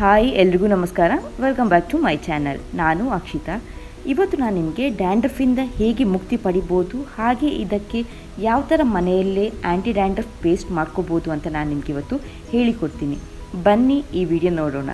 Hi, ಎಲ್ರಿಗೂ ನಮಸ್ಕಾರ. Welcome back to my channel ನಾನು ಅಕ್ಷಿತಾ. ಇವತ್ತು ನಾನು ನಿಮಗೆ ಡ್ಯಾಂಡ್ರಫಿಂದ ಹೇಗೆ ಮುಕ್ತಿ ಪಡಿಬೋದು, ಹಾಗೆ ಇದಕ್ಕೆ ಯಾವ ಥರ ಮನೆಯಲ್ಲೇ ಆ್ಯಂಟಿ ಡ್ಯಾಂಡ್ರಫ್ ಪೇಸ್ಟ್ ಮಾಡ್ಕೋಬೋದು ಅಂತ ನಾನು ನಿಮಗೆ ಇವತ್ತು ಹೇಳಿಕೊಡ್ತೀನಿ. ಬನ್ನಿ ಈ ವಿಡಿಯೋ ನೋಡೋಣ.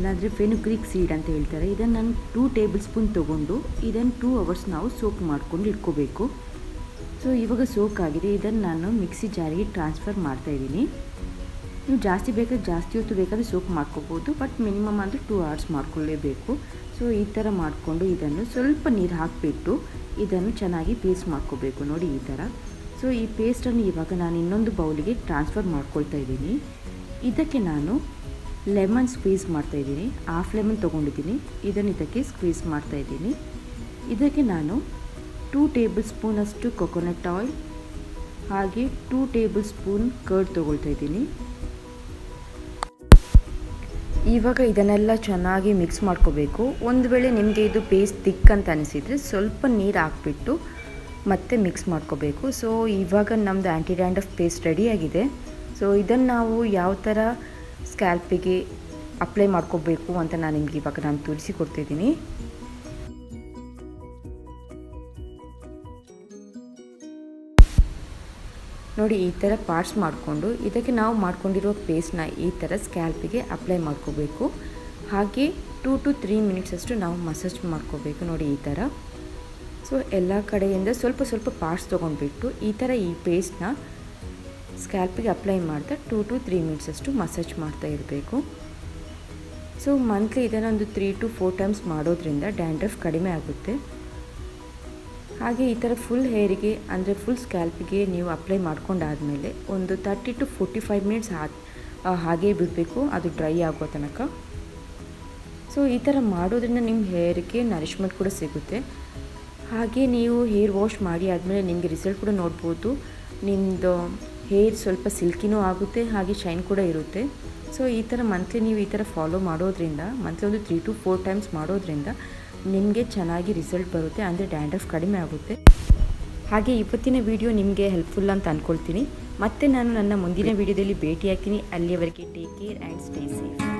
ಇಲ್ಲಾಂದರೆ ಫೆನುಗ್ರಿಕ್ ಸೀಡ್ ಅಂತ ಹೇಳ್ತಾರೆ. ಇದನ್ನು ನಾನು ಟೂ ಟೇಬಲ್ ಸ್ಪೂನ್ ತೊಗೊಂಡು ಇದನ್ನು ಟೂ ಅವರ್ಸ್ ನಾವು ಸೋಕ್ ಮಾಡ್ಕೊಂಡು ಇಟ್ಕೋಬೇಕು. ಸೊ ಇವಾಗ ಸೋಕ್ ಆಗಿದೆ. ಇದನ್ನು ನಾನು ಮಿಕ್ಸಿ ಜಾರಿಗೆ ಟ್ರಾನ್ಸ್ಫರ್ ಮಾಡ್ತಾ ಇದ್ದೀನಿ. ನೀವು ಜಾಸ್ತಿ ಬೇಕಾದ್ರೆ ಜಾಸ್ತಿ ಹೊತ್ತು ಬೇಕಾದರೆ ಸೋಕ್ ಮಾಡ್ಕೋಬೋದು. ಬಟ್ ಮಿನಿಮಮ್ ಅಂದರೆ ಟೂ ಅವರ್ಸ್ ಮಾಡ್ಕೊಳ್ಳೇಬೇಕು. ಸೊ ಈ ಥರ ಮಾಡಿಕೊಂಡು ಇದನ್ನು ಸ್ವಲ್ಪ ನೀರು ಹಾಕಿಬಿಟ್ಟು ಇದನ್ನು ಚೆನ್ನಾಗಿ ಪೇಸ್ಟ್ ಮಾಡ್ಕೋಬೇಕು. ನೋಡಿ ಈ ಥರ ಸೊ ಈ ಪೇಸ್ಟನ್ನು ಇವಾಗ ನಾನು ಇನ್ನೊಂದು ಬೌಲಿಗೆ ಟ್ರಾನ್ಸ್ಫರ್ ಮಾಡ್ಕೊಳ್ತಾ ಇದ್ದೀನಿ. ಇದಕ್ಕೆ ನಾನು ಲೆಮನ್ ಸ್ಕ್ವೀಸ್ ಮಾಡ್ತಾಯಿದ್ದೀನಿ ಹಾಫ್ ಲೆಮನ್ ತೊಗೊಂಡಿದ್ದೀನಿ. ಇದನ್ನು ಇದಕ್ಕೆ ಸ್ಕ್ವೀಸ್ ಮಾಡ್ತಾಯಿದ್ದೀನಿ ಇದಕ್ಕೆ ನಾನು ಟೂ ಟೇಬಲ್ ಸ್ಪೂನಷ್ಟು ಕೊಕೊನಟ್ ಆಯಿಲ್ ಹಾಗೆ ಟೂ ಟೇಬಲ್ ಸ್ಪೂನ್ ಕರ್ಡ್ ತೊಗೊಳ್ತಾ ಇದ್ದೀನಿ. ಇವಾಗ ಇದನ್ನೆಲ್ಲ ಚೆನ್ನಾಗಿ ಮಿಕ್ಸ್ ಮಾಡ್ಕೋಬೇಕು. ಒಂದು ವೇಳೆ ನಿಮಗೆ ಇದು ಪೇಸ್ಟ್ ತಿಕ್ ಅಂತ ಅನಿಸಿದರೆ ಸ್ವಲ್ಪ ನೀರು ಹಾಕ್ಬಿಟ್ಟು ಮತ್ತೆ ಮಿಕ್ಸ್ ಮಾಡ್ಕೋಬೇಕು. ಸೊ ಇವಾಗ ನಮ್ಮದು ಆ್ಯಂಟಿ ಡ್ಯಾಂಡಫ್ ಪೇಸ್ಟ್ ರೆಡಿಯಾಗಿದೆ ಸೊ ಇದನ್ನು ನಾವು ಯಾವ ಥರ ಸ್ಕ್ಯಾಲ್ಪಿಗೆ ಅಪ್ಲೈ ಮಾಡ್ಕೋಬೇಕು ಅಂತ ನಾನು ನಿಮಗೆ ಇವಾಗ ನಾನು ತೋರಿಸಿ ಕೊಡ್ತಿದ್ದೀನಿ. ನೋಡಿ, ಈ ಥರ ಪಾರ್ಟ್ಸ್ ಮಾಡಿಕೊಂಡು, ಇದಕ್ಕೆ ನಾವು ಮಾಡ್ಕೊಂಡಿರೋ ಪೇಸ್ಟ್ನ ಈ ಥರ ಸ್ಕ್ಯಾಲ್ಪಿಗೆ ಅಪ್ಲೈ ಮಾಡ್ಕೋಬೇಕು. ಹಾಗೆ ಟೂ ಟು ತ್ರೀ ಮಿನಿಟ್ಸ್ ಅಷ್ಟು ನಾವು ಮಸಾಜ್ ಮಾಡ್ಕೋಬೇಕು ನೋಡಿ ಈ ಥರ. ಸೊ ಎಲ್ಲ ಕಡೆಯಿಂದ ಸ್ವಲ್ಪ ಸ್ವಲ್ಪ ಪಾರ್ಟ್ಸ್ ತೊಗೊಂಡ್ಬಿಟ್ಟು ಈ ಥರ ಈ ಪೇಸ್ಟ್ನ ಸ್ಕ್ಯಾಲ್ಪಿಗೆ ಅಪ್ಲೈ ಮಾಡ್ತಾ ಟೂ ಟು ತ್ರೀ ಮಿನಿಟ್ಸ್ ಅಷ್ಟು ಮಸಾಜ್ ಮಾಡ್ತಾ ಇರಬೇಕು. ಸೊ ಮಂತ್ಲಿ ಇದನ್ನೊಂದು ತ್ರೀ ಟು ಫೋರ್ ಟೈಮ್ಸ್ ಮಾಡೋದ್ರಿಂದ ಡ್ಯಾಂಡ್ರಫ್ ಕಡಿಮೆ ಆಗುತ್ತೆ. ಹಾಗೆ ಈ ಥರ ಫುಲ್ ಹೇರಿಗೆ ಅಂದರೆ ಫುಲ್ ಸ್ಕ್ಯಾಲ್ಪಿಗೆ ನೀವು ಅಪ್ಲೈ ಮಾಡ್ಕೊಂಡಾದಮೇಲೆ ಒಂದು thirty to forty five minutes ಹಾಗೇ ಬಿಡಬೇಕು, ಅದು ಡ್ರೈ ಆಗೋ ತನಕ. ಸೊ ಈ ಥರ ಮಾಡೋದ್ರಿಂದ ನಿಮ್ಮ ಹೇರ್ಗೆ ನರಿಶ್ಮೆಂಟ್ ಕೂಡ ಸಿಗುತ್ತೆ. ಹಾಗೆ ನೀವು ಹೇರ್ ವಾಶ್ ಮಾಡಿ ಆದಮೇಲೆ ನಿಮಗೆ ರಿಸಲ್ಟ್ ಕೂಡ ನೋಡ್ಬೋದು. ನಿಮ್ಮದು ಹೇರ್ ಸ್ವಲ್ಪ ಸಿಲ್ಕಿನೂ ಆಗುತ್ತೆ ಹಾಗೆ ಶೈನ್ ಕೂಡ ಇರುತ್ತೆ. ಸೊ ಈ ಥರ ಮಂತ್ಲಿ ನೀವು ಈ ಥರ ಫಾಲೋ ಮಾಡೋದ್ರಿಂದ ಮಂತ್ಲಿ ಒಂದು ತ್ರೀ ಟು ಫೋರ್ ಟೈಮ್ಸ್ ಮಾಡೋದ್ರಿಂದ ನಿಮಗೆ ಚೆನ್ನಾಗಿ ರಿಸಲ್ಟ್ ಬರುತ್ತೆ ಅಂದರೆ ಡ್ಯಾಂಡ್ರಫ್ ಕಡಿಮೆ ಆಗುತ್ತೆ. ಹಾಗೆ ಇವತ್ತಿನ ವಿಡಿಯೋ ನಿಮಗೆ ಹೆಲ್ಪ್ಫುಲ್ ಅಂತ ಅಂದ್ಕೊಳ್ತೀನಿ ಮತ್ತೆ ನಾನು ನನ್ನ ಮುಂದಿನ ವಿಡಿಯೋದಲ್ಲಿ ಭೇಟಿ ಹಾಕ್ತೀನಿ ಅಲ್ಲಿಯವರೆಗೆ take care and stay safe